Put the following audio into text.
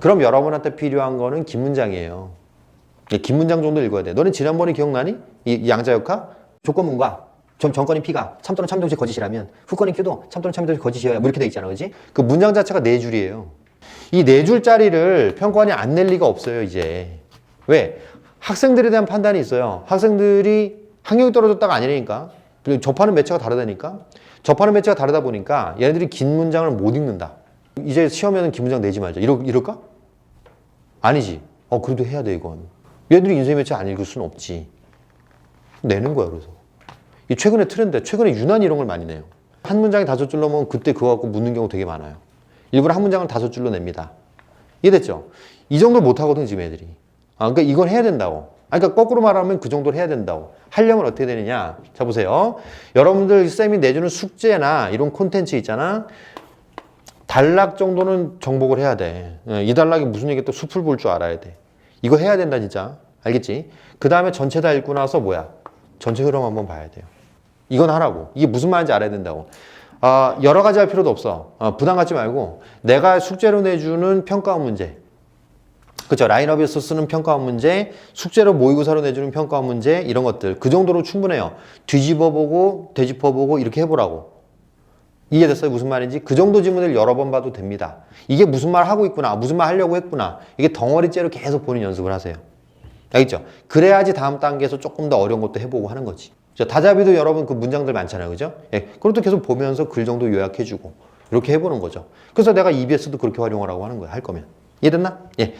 그럼 여러분한테 필요한 거는 긴 문장이에요. 예, 긴 문장 정도 읽어야 돼. 너는 지난번에 기억나니? 이, 이 양자역학 조건문과 전 전건인 P가 참 또는 참 동시 거짓이라면 후건인 Q도 참 또는 참 동시 거짓이어야 뭐 이렇게 돼 있잖아, 그지? 그 문장 자체가 네 줄이에요. 이 네 줄짜리를 평가원이 안 낼 리가 없어요, 이제. 왜? 학생들에 대한 판단이 있어요. 학생들이 학력이 떨어졌다가 아니라니까. 접하는 매체가 다르다니까. 접하는 매체가 다르다 보니까 얘네들이 긴 문장을 못 읽는다. 이제 시험에는 긴 문장 내지 말자. 이러, 이럴까? 아니지. 어, 그래도 해야 돼, 이건. 얘들이 인쇄 매체 안 읽을 수는 없지. 내는 거야, 그래서. 이 최근에 트렌드, 최근에 유난히 이런 걸 많이 내요. 한 문장이 다섯 줄로 면 그때 그거 갖고 묻는 경우 되게 많아요. 일부러 한 문장을 다섯 줄로 냅니다. 이해됐죠? 이 정도 못 하거든, 지금 애들이. 아, 그러니까 이건 해야 된다고. 아, 그러니까 거꾸로 말하면 그 정도를 해야 된다고. 하려면 어떻게 되느냐? 자, 보세요. 여러분들 쌤이 내주는 숙제나 이런 콘텐츠 있잖아. 단락 정도는 정복을 해야 돼. 예, 이 단락이 무슨 얘기 또 숲을 볼 줄 알아야 돼. 이거 해야 된다, 진짜. 알겠지? 그 다음에 전체 다 읽고 나서 뭐야? 전체 흐름 한번 봐야 돼요. 이건 하라고. 이게 무슨 말인지 알아야 된다고. 아, 여러 가지 할 필요도 없어. 아, 부담 갖지 말고 내가 숙제로 내주는 평가원 문제. 그렇죠. 라인업에서 쓰는 평가원 문제, 숙제로 모의고사로 내주는 평가원 문제 이런 것들 그 정도로 충분해요. 뒤집어 보고 되짚어 보고 이렇게 해보라고. 이해됐어요? 무슨 말인지? 그 정도 지문을 여러 번 봐도 됩니다. 이게 무슨 말 하고 있구나, 무슨 말 하려고 했구나. 이게 덩어리째로 계속 본인 연습을 하세요. 알겠죠? 그래야지 다음 단계에서 조금 더 어려운 것도 해보고 하는 거지. 자, 다자비도 여러분 그 문장들 많잖아요. 그죠? 예. 그것도 계속 보면서 글 정도 요약해주고. 이렇게 해보는 거죠. 그래서 내가 EBS도 그렇게 활용하라고 하는 거야. 할 거면. 이해됐나? 예.